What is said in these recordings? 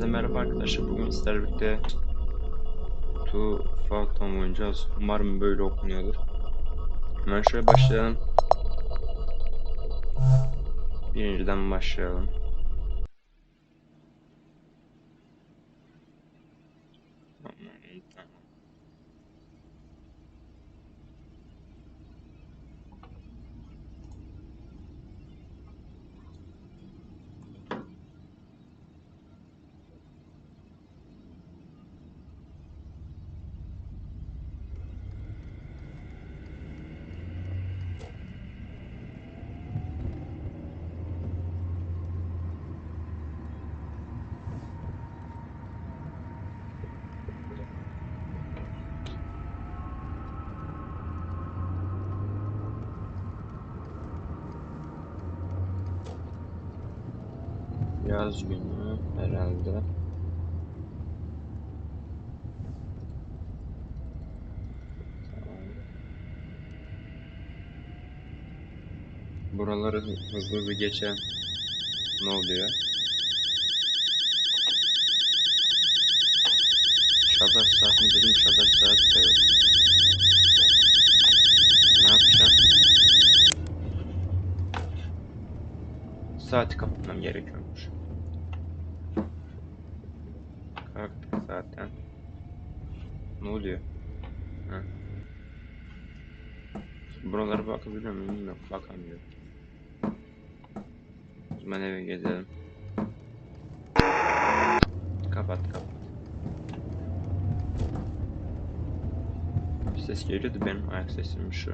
Hepinize merhaba arkadaşlar. Bugün sizlerle birlikte Two Phantom oynayacağız. Umarım böyle okunuyordur. Hemen şöyle başlayalım. Birinciden başlayalım. Tamam, tamam. Yaz günü herhalde. Buraları hı- hızlı hızlı geçen ne oluyor? Çadar saat mi dedim çadar saat de yok. Ne yapacağım? Saati kapatmam gerekiyormuş. Kalktık zaten. Ne oluyor? Ha. Buralara bakabiliyor muyum? Bilmiyorum. Bakamıyorum. O zaman eve gezelim. Kapat kapat. Ses geliyordu benim ayak sesim şu.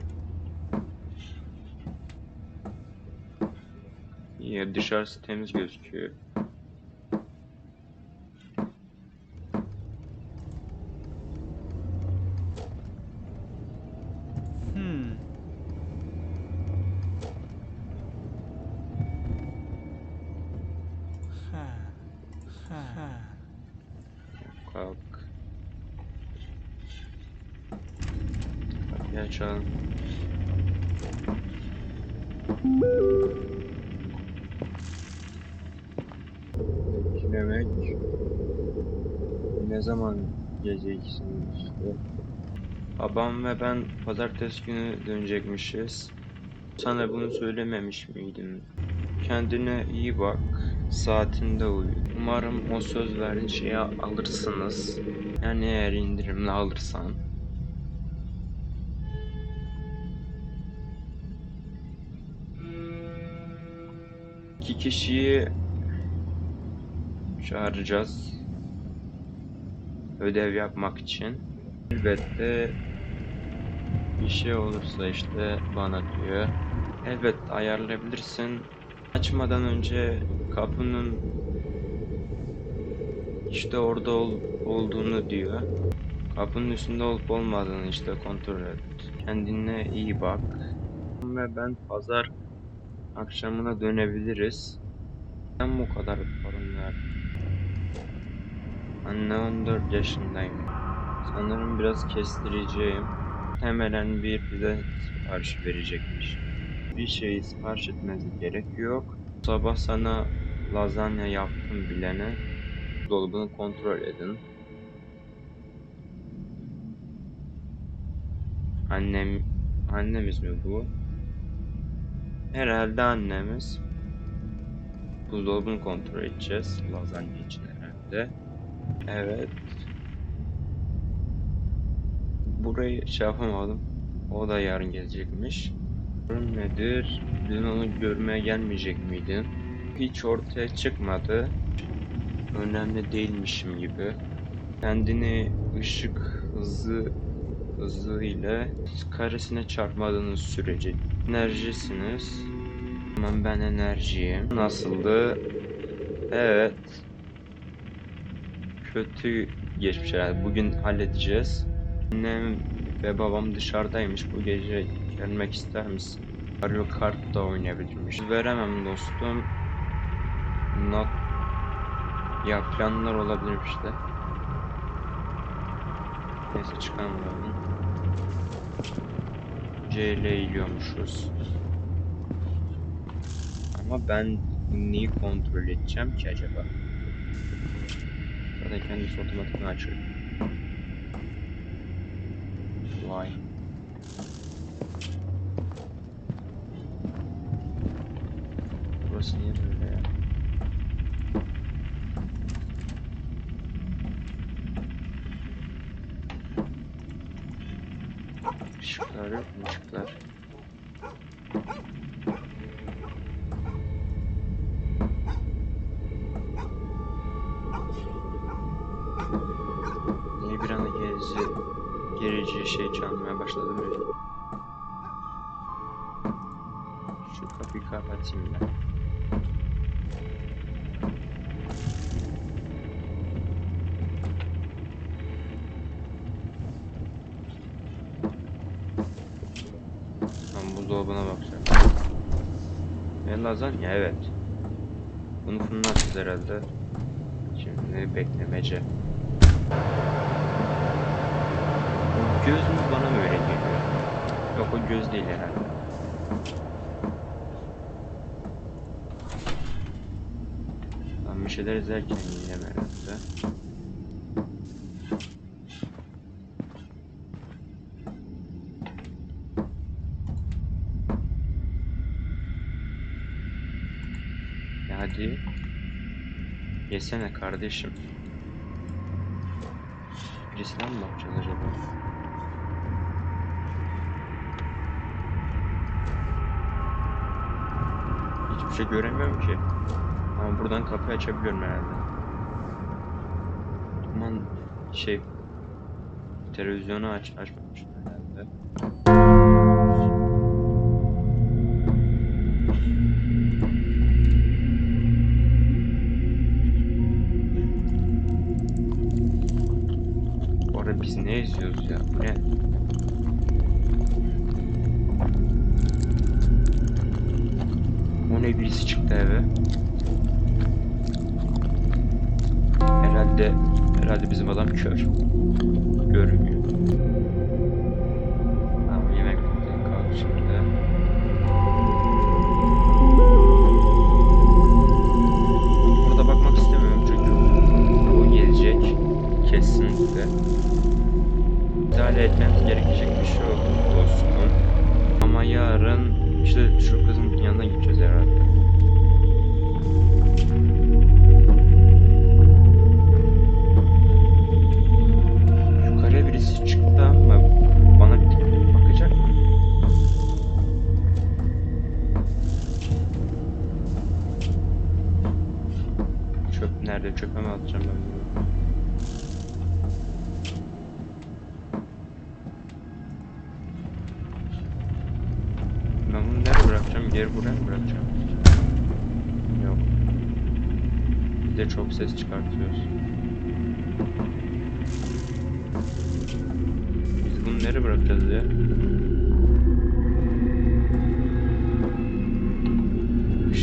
İyi dışarısı temiz gözüküyor. Ha. Kalk. Kapıyı açalım. Demek ne zaman geleceksiniz işte. Babam ve ben pazartesi günü dönecekmişiz. Sana bunu söylememiş miydim? Kendine iyi bak. Saatinde uyu. Umarım o söz verdiğin şeyi alırsınız. Yani eğer indirimli alırsan. İki kişiyi çağıracağız. Ödev yapmak için. Elbette bir şey olursa işte bana diyor. Elbette ayarlayabilirsin. Açmadan önce kapının işte orada ol, olduğunu diyor. Kapının üstünde olup olmadığını işte kontrol et. Kendine iyi bak. Ve ben pazar akşamına dönebiliriz. Ben bu kadar sorun var. Anne 14 yaşındayım. Sanırım biraz kestireceğim. Muhtemelen bir pide sipariş verecekmiş. Bir şeyi sipariş etmesi gerek yok. Sabah sana lazanya yaptım bilene. Dolabını kontrol edin. Annem, annemiz mi bu? Herhalde annemiz. Buzdolabını kontrol edeceğiz. Lazanya için herhalde. Evet. Burayı şey yapamadım. O da yarın gelecekmiş. Nedir? Dün onu görmeye gelmeyecek miydin? Hiç ortaya çıkmadı. Önemli değilmişim gibi. Kendini ışık hızı hızı ile karesine çarpmadığınız sürece enerjisiniz. Tamam ben enerjiyim. Nasıldı? Evet. Kötü geçmiş herhalde. Bugün halledeceğiz. Annem ve babam dışarıdaymış. Bu gece gelmek ister misin? Mario Kart da oynayabilirmiş. Veremem dostum. Not ya planlar olabilir işte. Neyse çıkalım. C ile. Ama ben neyi kontrol edeceğim ki acaba? zaten kendisi otomatikman açıyor. Vay. Burası niye böyle ya? Işıklar yok mu ışıklar? Niye bir anda gerici, gerici şey çalmaya başladı böyle? Şu kapıyı kapatayım ben. Ben buzdolabına bakacağım. Ne lazan? Ya evet. Bunu fırınlatacağız herhalde. Şimdi beklemece. Göz mü bana mı öyle geliyor? Yok o göz değil herhalde. Ben bir şeyler izlerken yiyeceğim herhalde. Ya hadi. Yesene kardeşim. Birisine mi bakacağız acaba? Hiçbir şey göremiyorum ki. Ama buradan kapıyı açabiliyorum herhalde. Aman şey televizyonu aç açmamışım herhalde. Ne izliyoruz ya? Ne? O ne birisi çıktı eve. Herhalde herhalde bizim adam kör. Görmüyor. İdare etmemiz gerekecek bir şey yok dostum. Ama yarın işte şu kızın yanına gideceğiz herhalde.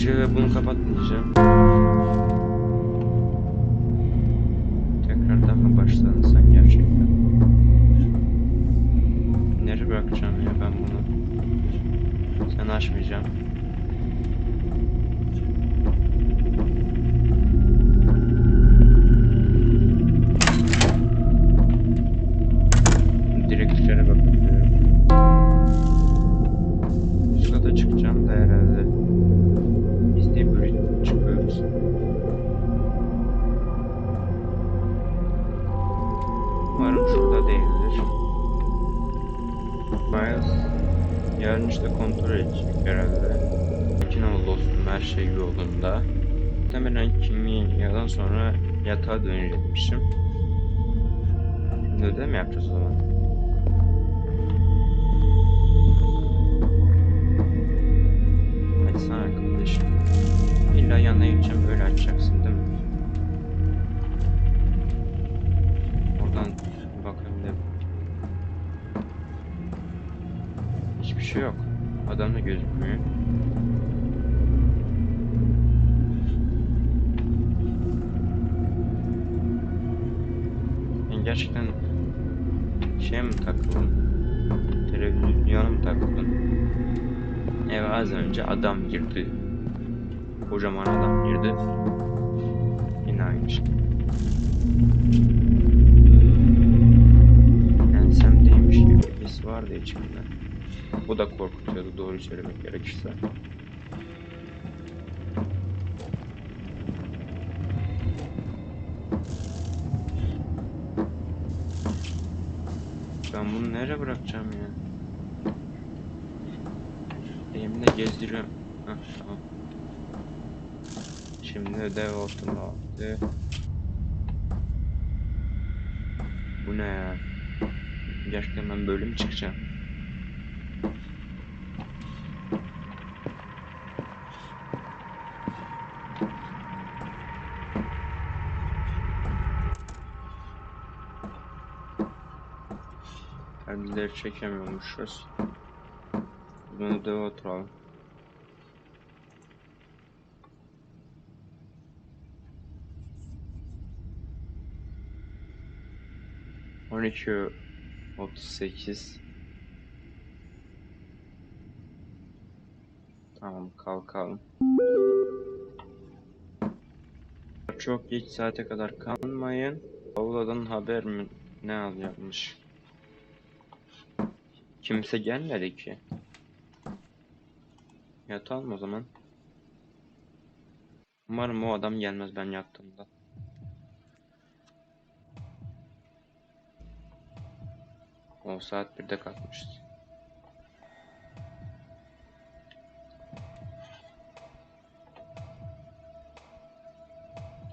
Işığı ve bunu kapatmayacağım. Tekrardan mı başladın sen gerçekten? Nereye bırakacağım ya ben bunu? Sen açmayacağım. Yarın işte kontrol edecek herhalde. Sakin ol dostum her şey yolunda. Muhtemelen kimyadan sonra yatağa dönecekmişim. Şimdi ödev mi yapacağız o zaman? Hadi sana kardeşim. İlla yanına gideceğim öyle açacaksın şey yok. Adam da gözükmüyor. Yani gerçekten şey mi takıldın? Televizyona mı takıldın? Eve az önce adam girdi. Kocaman adam girdi. Yine aynı şey. Yani Sam değilmiş gibi vardı içimde. Bu da korkutuyordu doğru söylemek gerekirse. Ben bunu nereye bırakacağım ya? Elimde gezdiriyorum. Hah tamam. Şimdi ödev olsun aldı. Bu ne ya? Gerçekten ben böyle mi çıkacağım? Perdeleri çekemiyormuşuz. Bunu da oturalım. On iki otuz sekiz. Tamam kalkalım. Çok geç saate kadar kalmayın. Avladan haber mi ne alacakmış? Kimse gelmedi ki. Yatalım o zaman. Umarım o adam gelmez ben yattığımda. O saat 1'de kalkmışız.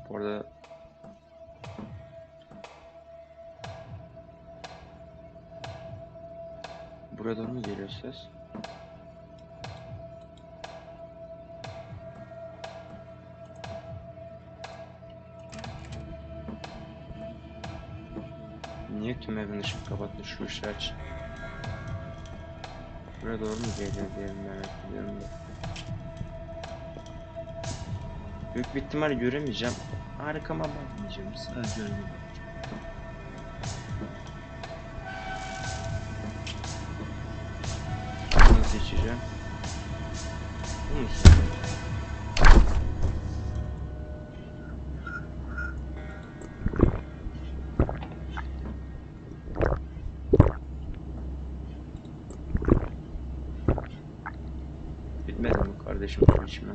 Bu arada Doğru mu geliyor ses? Niye tüm evin ışık kapattın şu aç. Buraya doğru mu geliyor diye merak ediyorum da. Büyük bir ihtimal göremeyeceğim. Arkama bakmayacağım. Sadece öyle bakacağım. Bunu seçeceğim. Bunu seçeceğim. Bitmedi mi kardeşim su içme?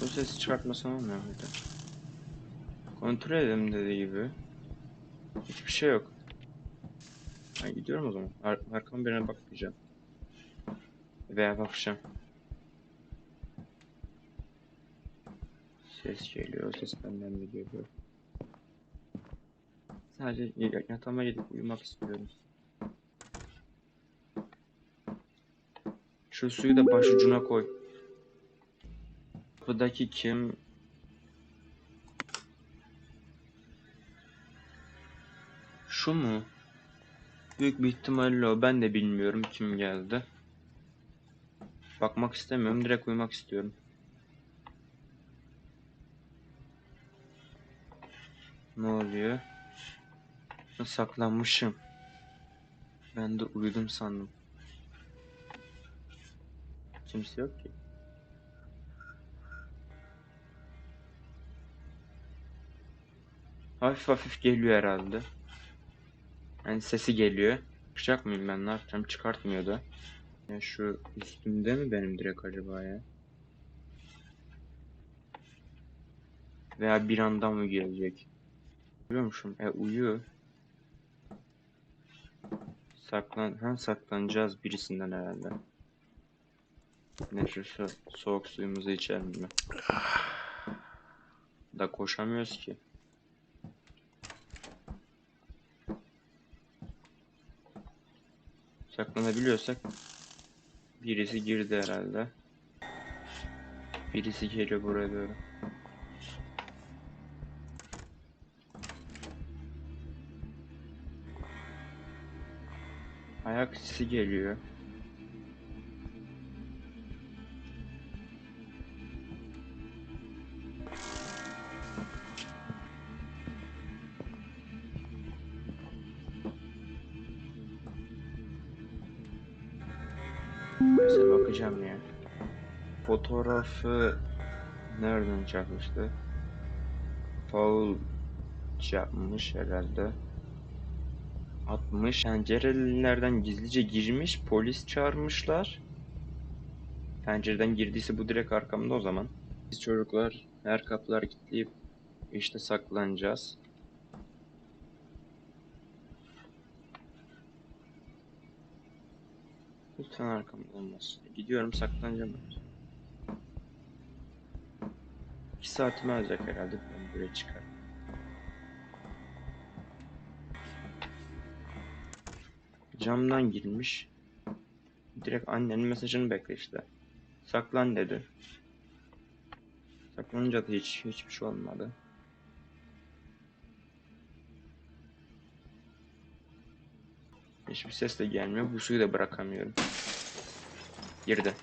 Bu sesi çıkartmasam olmuyor muydu? Kontrol edelim dediği gibi. Hiçbir şey yok. Ben gidiyorum o zaman. Ar arkama birine bakmayacağım. Veya bakacağım. Ses geliyor. Ses benden mi geliyor? Sadece yatağıma gidip uyumak istiyorum. Şu suyu da başucuna koy. Kapıdaki kim? Şu mu? Büyük bir ihtimalle o. Ben de bilmiyorum kim geldi. Bakmak istemiyorum. Direkt uyumak istiyorum. Ne oluyor? Saklanmışım. Ben de uyudum sandım. Kimse yok ki. Hafif hafif geliyor herhalde. Yani sesi geliyor. Çıkacak mıyım ben ne yapacağım? Çıkartmıyor da. Ya şu üstümde mi benim direkt acaba ya? Veya bir anda mı gelecek? Uyuyormuşum. E uyuyor. Saklan, ha saklanacağız birisinden herhalde. Neyse şu soğuk suyumuzu içelim mi? Da koşamıyoruz ki. Saklanabiliyorsak birisi girdi herhalde. Birisi geliyor buraya doğru. Ayak sesi geliyor. Neyse bakacağım ya. Fotoğrafı nereden çakmıştı? Paul yapmış herhalde. Atmış. Pencerelerden gizlice girmiş. Polis çağırmışlar. Pencereden girdiyse bu direkt arkamda o zaman. Biz çocuklar her kapılar kilitleyip işte saklanacağız. Lütfen arkamda olmasın. Gidiyorum saklanacağım. İki saatimi alacak herhalde. Ben buraya çıkar. Camdan girmiş. Direkt annenin mesajını bekle işte. Saklan dedi. Saklanınca da hiç hiçbir şey olmadı. Hiçbir ses de gelmiyor. Bu suyu da bırakamıyorum. Girdi.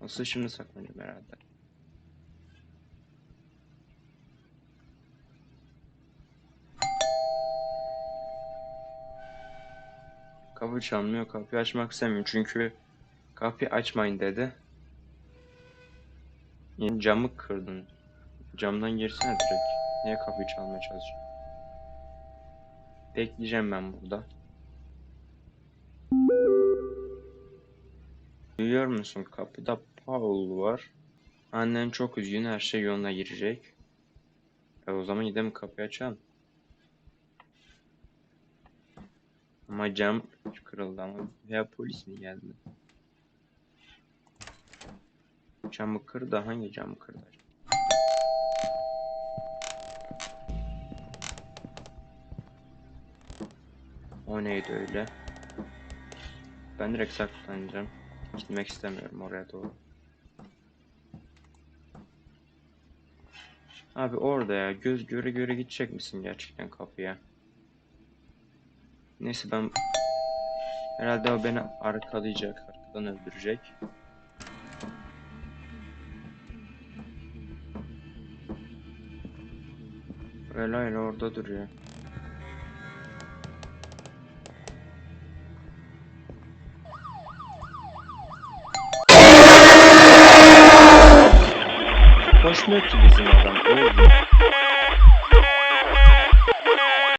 Nasıl şimdi saklanacağım herhalde. Kapı çalmıyor. Kapıyı açmak istemiyorum. Çünkü kapıyı açmayın dedi. Yeni camı kırdın. Camdan girsene direkt. Niye kapıyı çalmaya çalışıyorsun? Bekleyeceğim ben burada. Duyuyor musun? Kapıda Paul var. Annen çok üzgün. Her şey yoluna girecek. E o zaman gidelim kapıyı açalım. Ama cam kırıldı ama veya polis mi geldi? Camı kırdı. Hangi camı kırdı? O neydi öyle? Ben direkt saklanacağım. Gitmek istemiyorum oraya doğru. Abi orada ya göz göre göre gidecek misin gerçekten kapıya? Neyse ben herhalde o beni arkalayacak, arkadan öldürecek. Öyle öyle orada duruyor. Konuşmuyor ki bizim adam. O